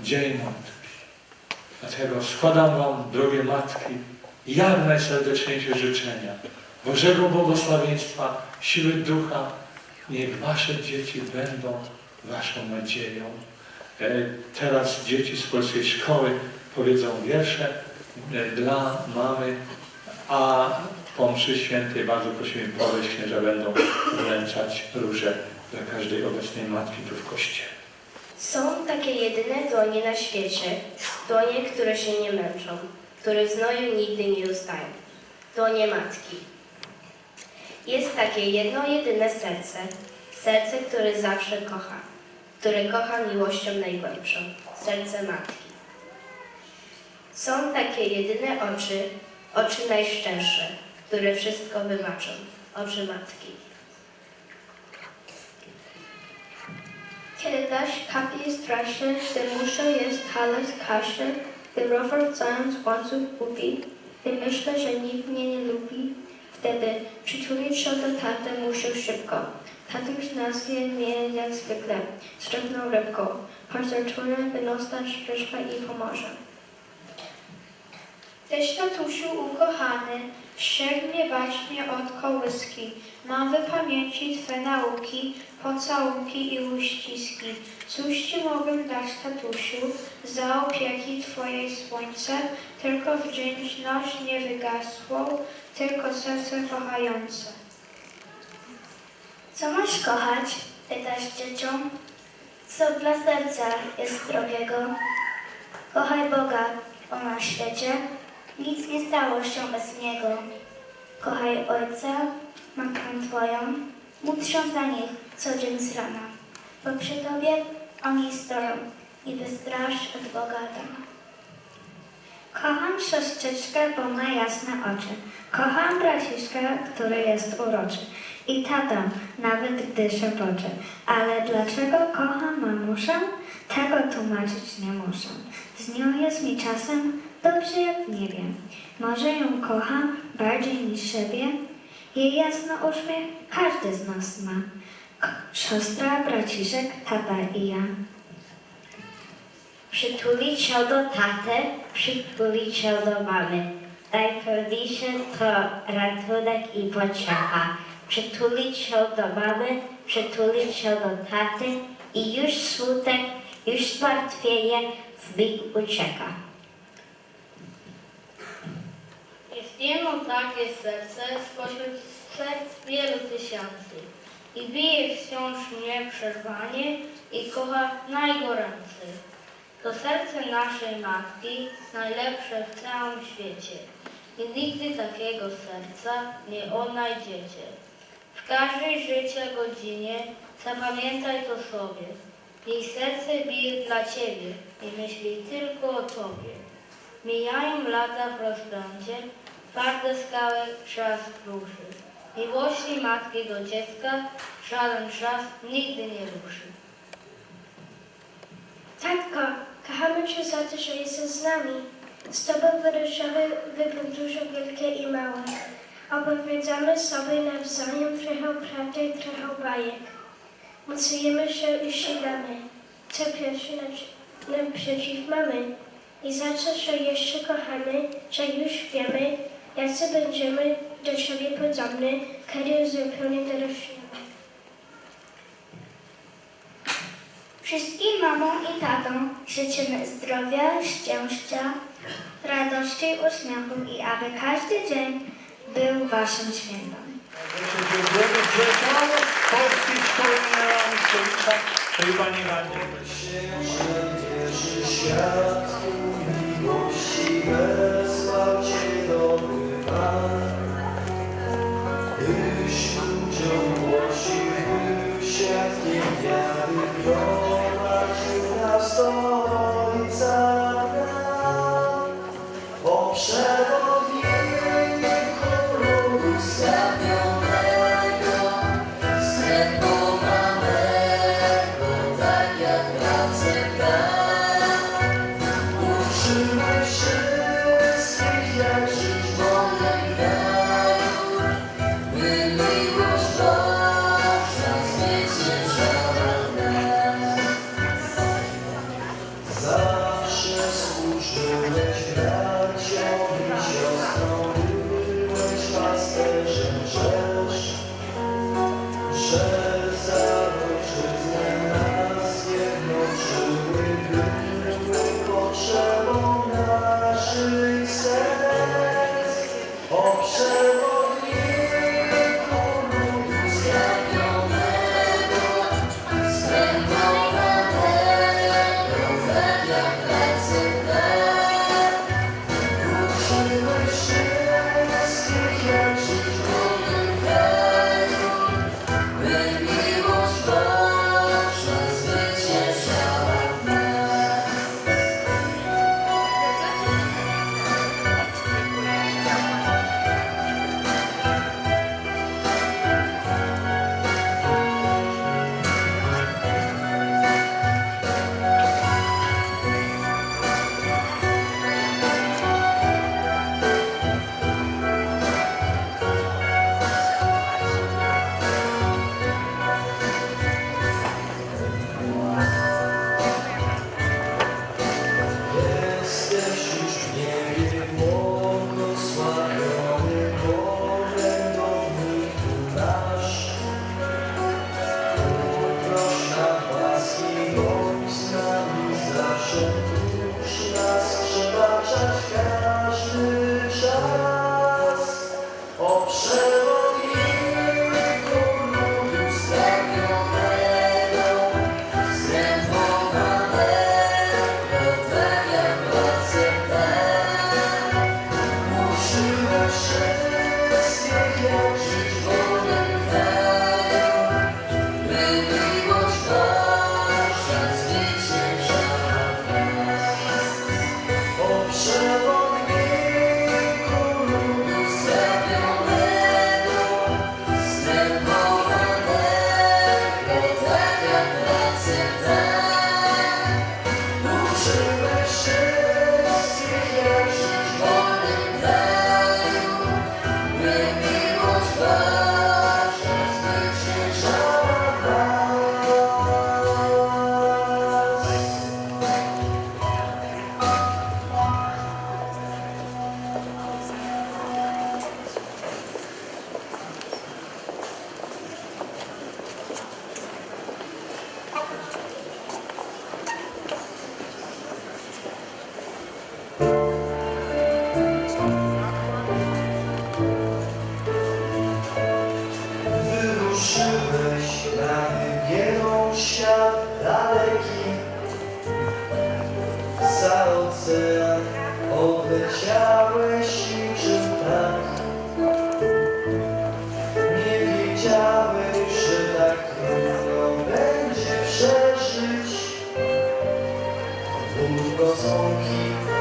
Dzień Matki. Dlatego składam Wam, drogie Matki, jak najserdeczniejsze życzenia Bożego błogosławieństwa, siły Ducha. Niech Wasze dzieci będą Waszą nadzieją. E, Teraz dzieci z polskiej szkoły powiedzą wiersze e, dla mamy, a po mszy świętej bardzo prosimy powie księża będą wręczać róże dla każdej obecnej matki tu w kościele. Są takie jedyne dłonie na świecie, dłonie, które się nie męczą, które w znoju nigdy nie ustają. Dłonie matki. Jest takie jedno, jedyne serce, serce, które zawsze kocha, które kocha miłością najgłębszą, serce matki. Są takie jedyne oczy, oczy najszczersze, które wszystko wybaczą, oczy matki. Kiedy deszcz kapie strasznie, gdy muszę jest halać kaszę, gdy rower zając łańcuch gubi, gdy myślę, że nikt mnie nie lubi, wtedy przytulić się do taty muszę szybko. Tatuś nazwie mnie jak zwykle, strzepnął rybką, choć zaczuje wynostać szpryszka i pomoże. Tyś tatusiu ukochany, mnie baśnie od kołyski. Mam w pamięci Twe nauki, pocałunki i uściski. Cóż Ci mogę dać, tatusiu, za opieki Twojej słońce? Tylko wdzięczność nie wygasło, tylko serce kochające. Co masz kochać? Pytasz dzieciom. Co dla serca jest drogiego? Kochaj Boga, o na świecie. Nic nie stało się bez Niego. Kochaj Ojca, Matkę Twoją. Módl się za nich co dzień z rana. Bo przy Tobie oni stoją, niby straż od Boga dana. Kocham siostrzyczkę, bo ma jasne oczy. Kocham braciszka, który jest uroczy. I tatę, nawet gdy się poczy. Ale dlaczego kocham mamuszę? Tego tłumaczyć nie muszę. Z nią jest mi czasem dobrze jak w niebie. Może ją kocham bardziej niż siebie? Jej jasny uśmiech każdy z nas ma. Siostra, braciszek, tata i ja. Przytulić się do taty, przytulić się do mamy. Najpewniejsze to ratunek i pociecha. Przytulić się do mamy, przytulić się do taty i już smutek, już zmartwienie w mig ucieka. Jest jedno takie serce spośród serc wielu tysięcy i bije wciąż nieprzerwanie i kocha najgoręcej. To serce naszej matki, najlepsze w całym świecie i nigdy takiego serca nie odnajdziecie. W każdej życia godzinie zapamiętaj to sobie. Jej serce bije dla Ciebie i myśli tylko o Tobie. Mijają lata w rozpędzie, twarde skały czas kruszy. Miłości matki do dziecka żaden czas nigdy nie ruszy. Tatko, kochamy Cię za to, że jesteś z nami. Z Tobą wyruszały wybrać dużo wielkie i małe. Opowiadamy sobie nawzajem trochę prawdy i trochę bajek. Mocujemy się i siadamy. Co pierwszy naprzeciw mamy. I za że jeszcze kochamy, że już wiemy, jacy będziemy do siebie podobni, kiedy zupełnie dorośniemy. Wszystkim mamom i tatom życzymy zdrowia, szczęścia, radości, uśmiechu i aby każdy dzień był Waszym świętem. Dziękujemy z Polskiej Szkoły Pani Radzie. Świat miłości Byś ludziom głosił, był świadkiem wiary,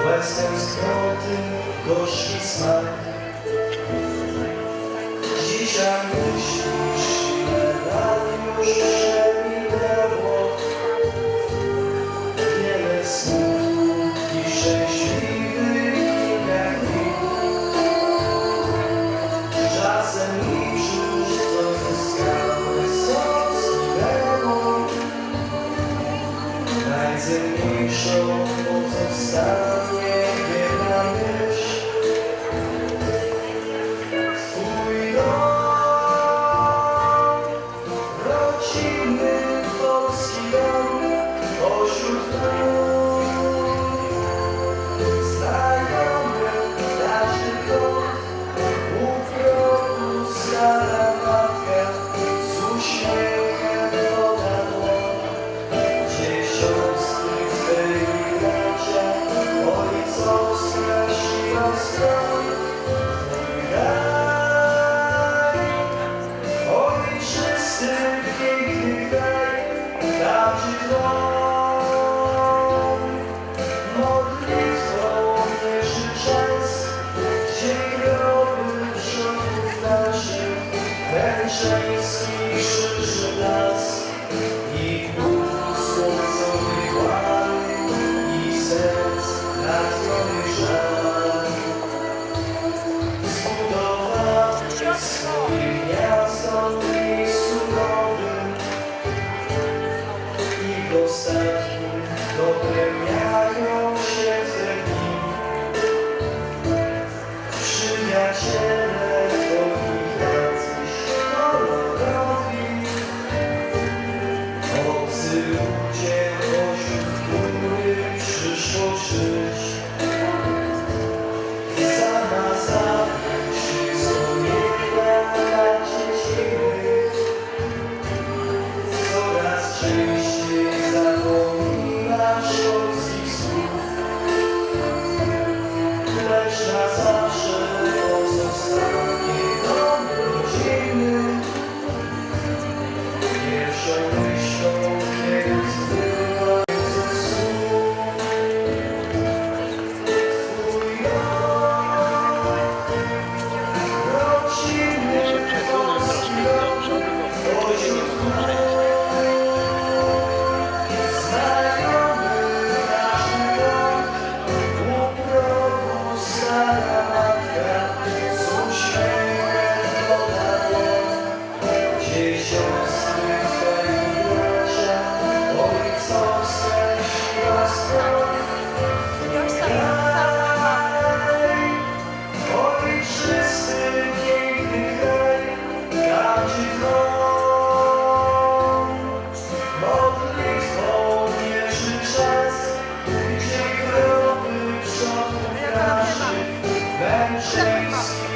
Łez tęsknoty, gorzki smak stars. Sure. and chase.